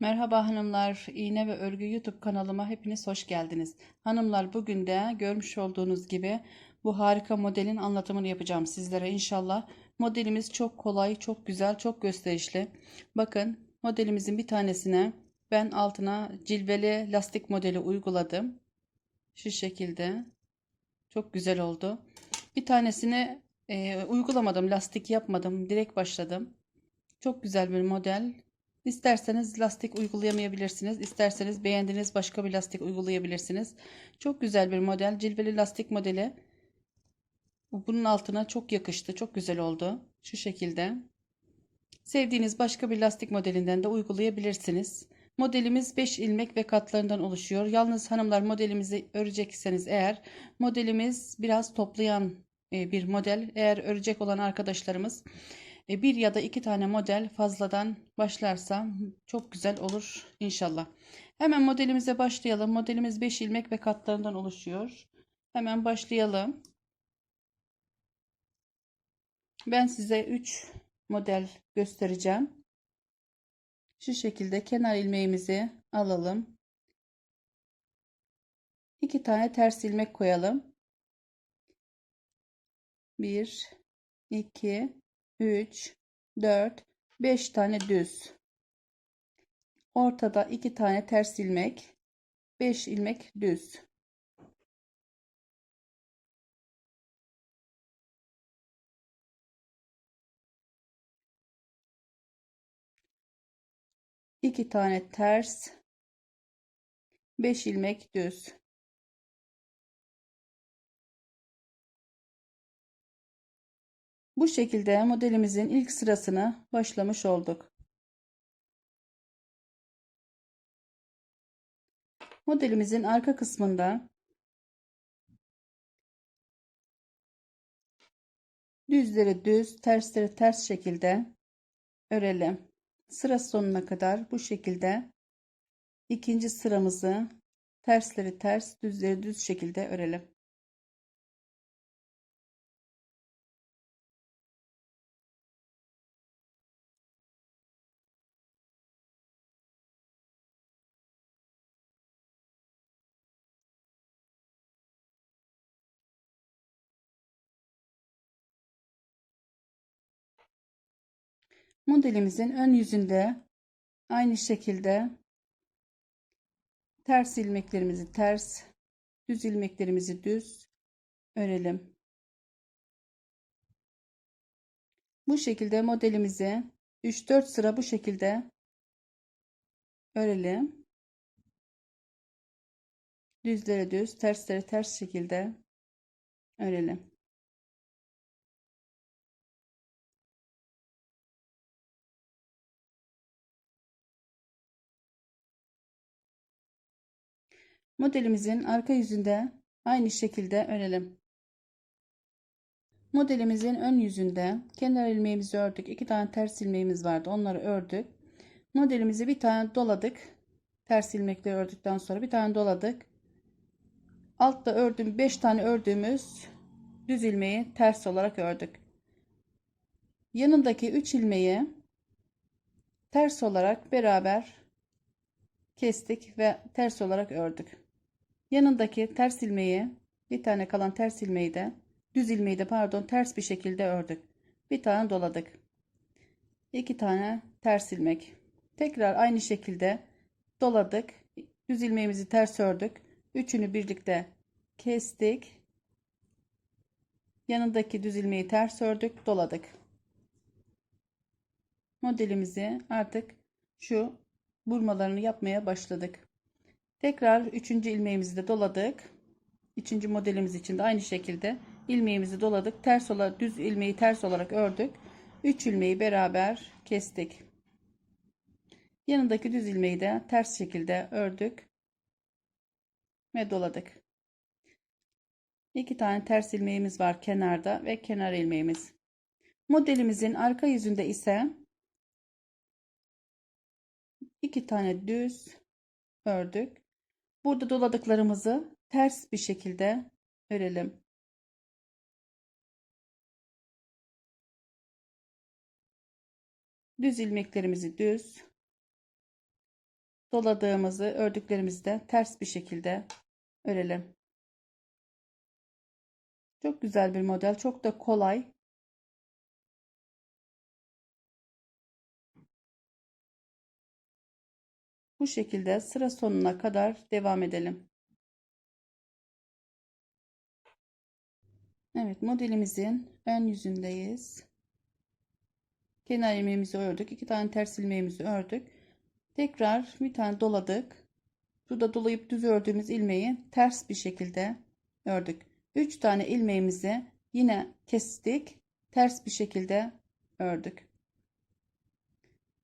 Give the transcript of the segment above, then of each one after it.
Merhaba hanımlar, İğne ve Örgü YouTube kanalıma hepiniz hoş geldiniz. Hanımlar bugün de görmüş olduğunuz gibi bu harika modelin anlatımını yapacağım sizlere inşallah. Modelimiz çok kolay, çok güzel, çok gösterişli. Bakın modelimizin bir tanesine ben altına cilveli lastik modeli uyguladım. Şu şekilde. Çok güzel oldu. Bir tanesini e, uygulamadım, lastik yapmadım, direkt başladım. Çok güzel bir model. İsterseniz lastik uygulayamayabilirsiniz. İsterseniz beğendiğiniz başka bir lastik uygulayabilirsiniz. Çok güzel bir model. Cilveli lastik modeli. Bunun altına çok yakıştı. Çok güzel oldu. Şu şekilde. Sevdiğiniz başka bir lastik modelinden de uygulayabilirsiniz. Modelimiz 5 ilmek ve katlarından oluşuyor. Yalnız hanımlar modelimizi örecekseniz eğer modelimiz biraz toplayan e, bir model. Eğer örecek olan arkadaşlarımız e, bir ya da iki tane model fazladan başlarsa çok güzel olur inşallah. Hemen modelimize başlayalım. Modelimiz 5 ilmek ve katlarından oluşuyor. Hemen başlayalım. Ben size 3 model göstereceğim. Şu şekilde kenar ilmeğimizi alalım. 2 tane ters ilmek koyalım. 1 2 3 4 5 tane düz. Ortada 2 tane ters ilmek, 5 ilmek düz. İki tane ters, 5 ilmek düz. Bu şekilde modelimizin ilk sırasını başlamış olduk. Modelimizin arka kısmında düzleri düz, tersleri ters şekilde örelim. Sıra sonuna kadar bu şekilde ikinci sıramızı tersleri ters, düzleri düz şekilde örelim. Modelimizin ön yüzünde aynı şekilde ters ilmeklerimizi ters, düz ilmeklerimizi düz örelim. Bu şekilde modelimizi 3-4 sıra bu şekilde örelim. Düzlere düz, terslere ters şekilde örelim. Modelimizin arka yüzünde aynı şekilde örelim. Modelimizin ön yüzünde kenar ilmeğimizi ördük. iki tane ters ilmeğimiz vardı. Onları ördük. Modelimizi bir tane doladık. Ters ilmekleri ördükten sonra bir tane doladık. Altta ördüğüm 5 tane ördüğümüz düz ilmeği ters olarak ördük. Yanındaki 3 ilmeği ters olarak beraber kestik ve ters olarak ördük. Yanındaki ters ilmeği bir tane kalan ters ilmeği de düz ilmeği de pardon ters bir şekilde ördük. Bir tane doladık. İki tane ters ilmek. Tekrar aynı şekilde doladık. Düz ilmeğimizi ters ördük. Üçünü birlikte kestik. Yanındaki düz ilmeği ters ördük, doladık. Modelimizi artık şu burmalarını yapmaya başladık. Tekrar üçüncü ilmeğimizi de doladık. Üçüncü modelimiz için de aynı şekilde ilmeğimizi doladık. Ters olarak düz ilmeği ters olarak ördük. 3 ilmeği beraber kestik. Yanındaki düz ilmeği de ters şekilde ördük ve doladık. İki tane ters ilmeğimiz var kenarda ve kenar ilmeğimiz. Modelimizin arka yüzünde ise iki tane düz ördük. Burada doladıklarımızı ters bir şekilde örelim. Düz ilmeklerimizi düz, doladığımızı ördüklerimizi de ters bir şekilde örelim. Çok güzel bir model. Çok da kolay. Bu şekilde sıra sonuna kadar devam edelim. Evet modelimizin ön yüzündeyiz. Kenar ilmeğimizi ördük. iki tane ters ilmeğimizi ördük. Tekrar bir tane doladık. Burada dolayıp düz ördüğümüz ilmeği ters bir şekilde ördük. 3 tane ilmeğimizi yine kestik. Ters bir şekilde ördük.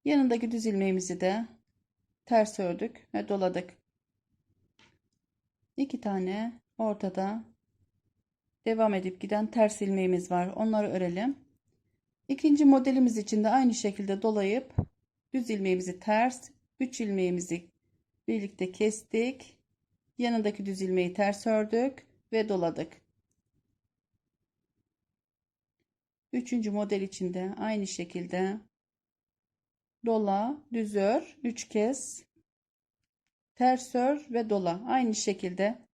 Yanındaki düz ilmeğimizi de ters ördük ve doladık. 2 tane ortada devam edip giden ters ilmeğimiz var. Onları örelim. İkinci modelimiz için de aynı şekilde dolayıp düz ilmeğimizi ters, 3 ilmeğimizi birlikte kestik. Yanındaki düz ilmeği ters ördük ve doladık. Üçüncü model için de aynı şekilde dola, düz ör, 3 kez ters ör ve dola. Aynı şekilde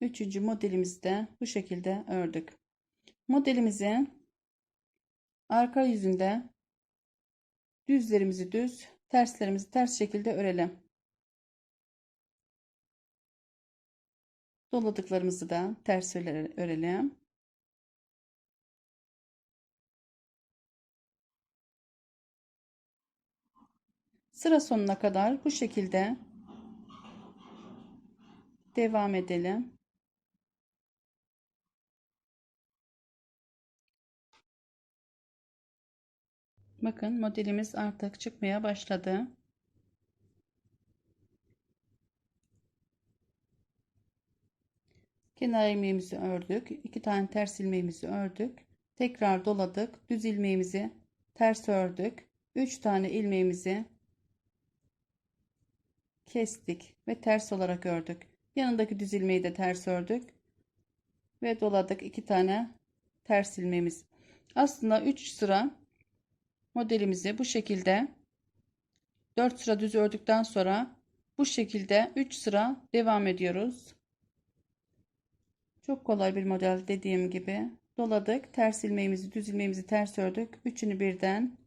üçüncü modelimizi de bu şekilde ördük. Modelimizin arka yüzünde düzlerimizi düz, terslerimizi ters şekilde örelim. Doladıklarımızı da ters örelim. Sıra sonuna kadar bu şekilde devam edelim. Bakın modelimiz artık çıkmaya başladı. Kenar ilmeğimizi ördük. iki tane ters ilmeğimizi ördük. Tekrar doladık. Düz ilmeğimizi ters ördük. 3 tane ilmeğimizi kestik ve ters olarak ördük. Yanındaki düz ilmeği de ters ördük ve doladık. iki tane ters ilmeğimiz. Aslında 3 sıra modelimizi bu şekilde 4 sıra düz ördükten sonra bu şekilde 3 sıra devam ediyoruz. Çok kolay bir model dediğim gibi doladık. Ters ilmeğimizi, düz ilmeğimizi ters ördük. Üçünü birden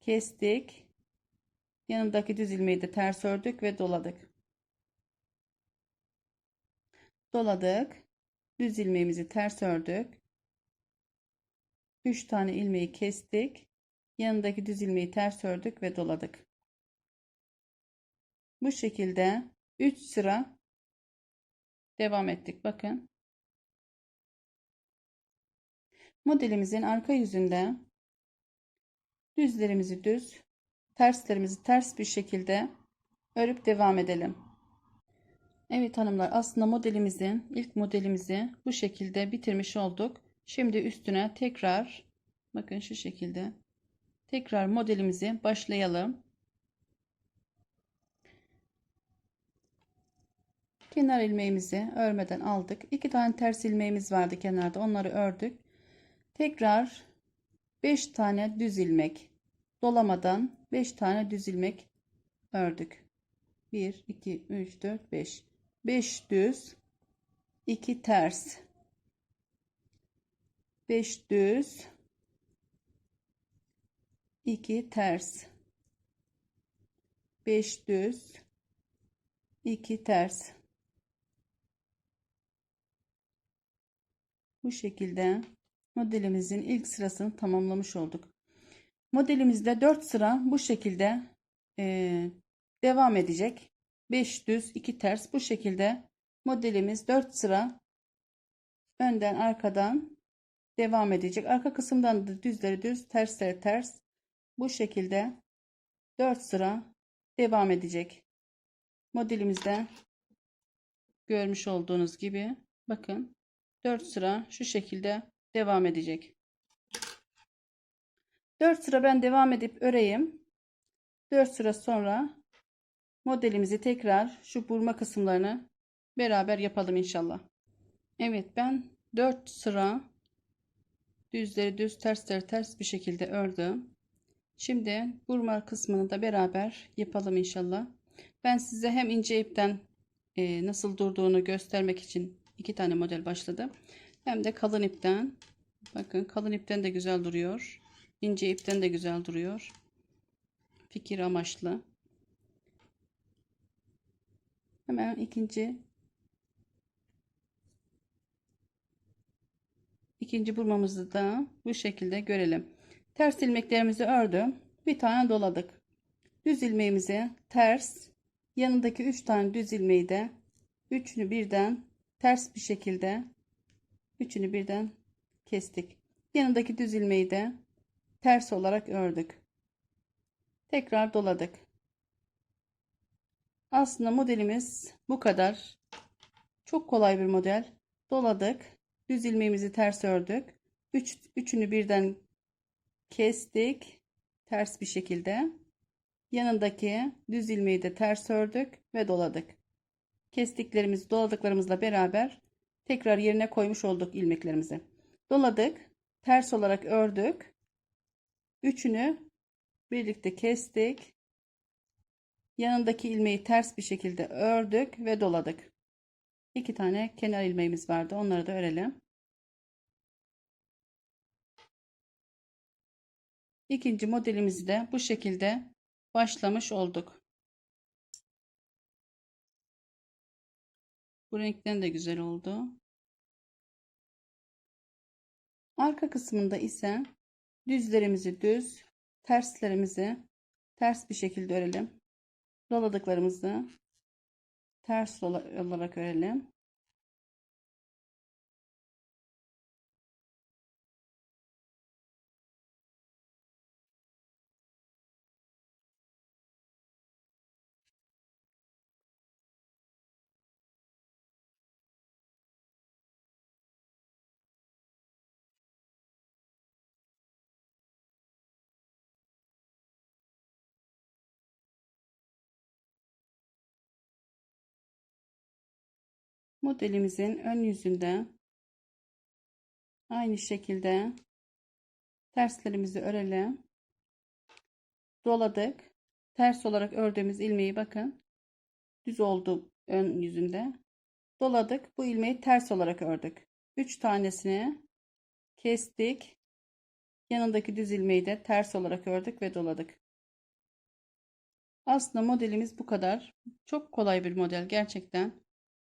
kestik. Yanındaki düz ilmeği de ters ördük ve doladık. Doladık. Düz ilmeğimizi ters ördük. 3 tane ilmeği kestik. Yanındaki düz ilmeği ters ördük ve doladık. Bu şekilde 3 sıra devam ettik. Bakın. Modelimizin arka yüzünde düzlerimizi düz, terslerimizi ters bir şekilde örüp devam edelim. Evet hanımlar aslında modelimizin ilk modelimizi bu şekilde bitirmiş olduk. Şimdi üstüne tekrar bakın şu şekilde tekrar modelimizi başlayalım. Kenar ilmeğimizi örmeden aldık. İki tane ters ilmeğimiz vardı kenarda. Onları ördük. Tekrar 5 tane düz ilmek dolamadan 5 tane düz ilmek ördük. 1 2 3 4 5 5 düz 2 ters 5 düz 2 ters 5 düz 2 ters bu şekilde modelimizin ilk sırasını tamamlamış olduk. Modelimizde 4 sıra bu şekilde e, devam edecek. 5 düz 2 ters bu şekilde modelimiz 4 sıra önden arkadan devam edecek. Arka kısımdan da düzleri düz tersleri ters bu şekilde 4 sıra devam edecek. Modelimizde görmüş olduğunuz gibi bakın 4 sıra şu şekilde devam edecek. 4 sıra ben devam edip öreyim. 4 sıra sonra modelimizi tekrar şu burma kısımlarını beraber yapalım inşallah. Evet ben 4 sıra düzleri düz tersleri ters bir şekilde ördüm. Şimdi burma kısmını da beraber yapalım inşallah. Ben size hem ince ipten e, nasıl durduğunu göstermek için iki tane model başladım. Hem de kalın ipten. Bakın kalın ipten de güzel duruyor. İnce ipten de güzel duruyor. Fikir amaçlı. Hemen ikinci ikinci burmamızı da bu şekilde görelim. Ters ilmeklerimizi ördüm. Bir tane doladık. Düz ilmeğimizi ters yanındaki 3 tane düz ilmeği de üçünü birden ters bir şekilde üçünü birden kestik. Yanındaki düz ilmeği de ters olarak ördük. Tekrar doladık. Aslında modelimiz bu kadar. Çok kolay bir model. Doladık. Düz ilmeğimizi ters ördük. Üç, üçünü birden kestik. Ters bir şekilde. Yanındaki düz ilmeği de ters ördük ve doladık. Kestiklerimizi doladıklarımızla beraber tekrar yerine koymuş olduk ilmeklerimizi. Doladık. Ters olarak ördük. Üçünü birlikte kestik. Yanındaki ilmeği ters bir şekilde ördük ve doladık. İki tane kenar ilmeğimiz vardı. Onları da örelim. İkinci modelimizi de bu şekilde başlamış olduk. Bu renkten de güzel oldu. Arka kısmında ise düzlerimizi düz, terslerimizi ters bir şekilde örelim. Doladıklarımızı ters olarak örelim. Modelimizin ön yüzünde aynı şekilde terslerimizi örelim. Doladık. Ters olarak ördüğümüz ilmeği bakın. Düz oldu ön yüzünde. Doladık. Bu ilmeği ters olarak ördük. 3 tanesini kestik. Yanındaki düz ilmeği de ters olarak ördük ve doladık. Aslında modelimiz bu kadar. Çok kolay bir model gerçekten.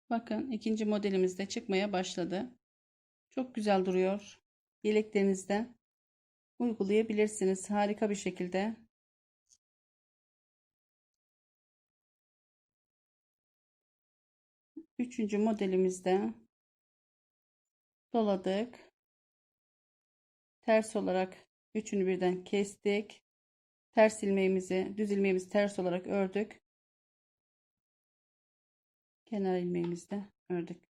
Bakın ikinci modelimiz de çıkmaya başladı. Çok güzel duruyor. Yeleklerinizde uygulayabilirsiniz. Harika bir şekilde. Üçüncü modelimizde doladık. Ters olarak üçünü birden kestik. Ters ilmeğimizi, düz ilmeğimizi ters olarak ördük kenar ilmeğimizde ördük.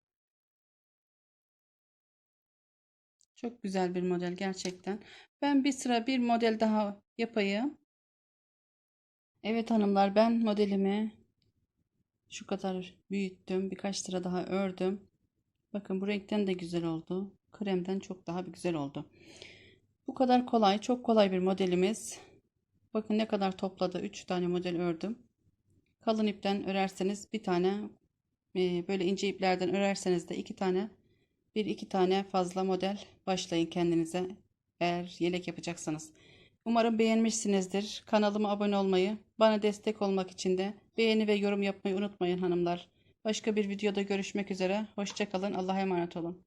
Çok güzel bir model gerçekten. Ben bir sıra bir model daha yapayım. Evet hanımlar ben modelimi şu kadar büyüttüm. Birkaç sıra daha ördüm. Bakın bu renkten de güzel oldu. Kremden çok daha bir güzel oldu. Bu kadar kolay, çok kolay bir modelimiz. Bakın ne kadar topladı. 3 tane model ördüm. Kalın ipten örerseniz bir tane böyle ince iplerden örerseniz de iki tane bir iki tane fazla model başlayın kendinize eğer yelek yapacaksanız. Umarım beğenmişsinizdir. Kanalıma abone olmayı, bana destek olmak için de beğeni ve yorum yapmayı unutmayın hanımlar. Başka bir videoda görüşmek üzere. Hoşçakalın. Allah'a emanet olun.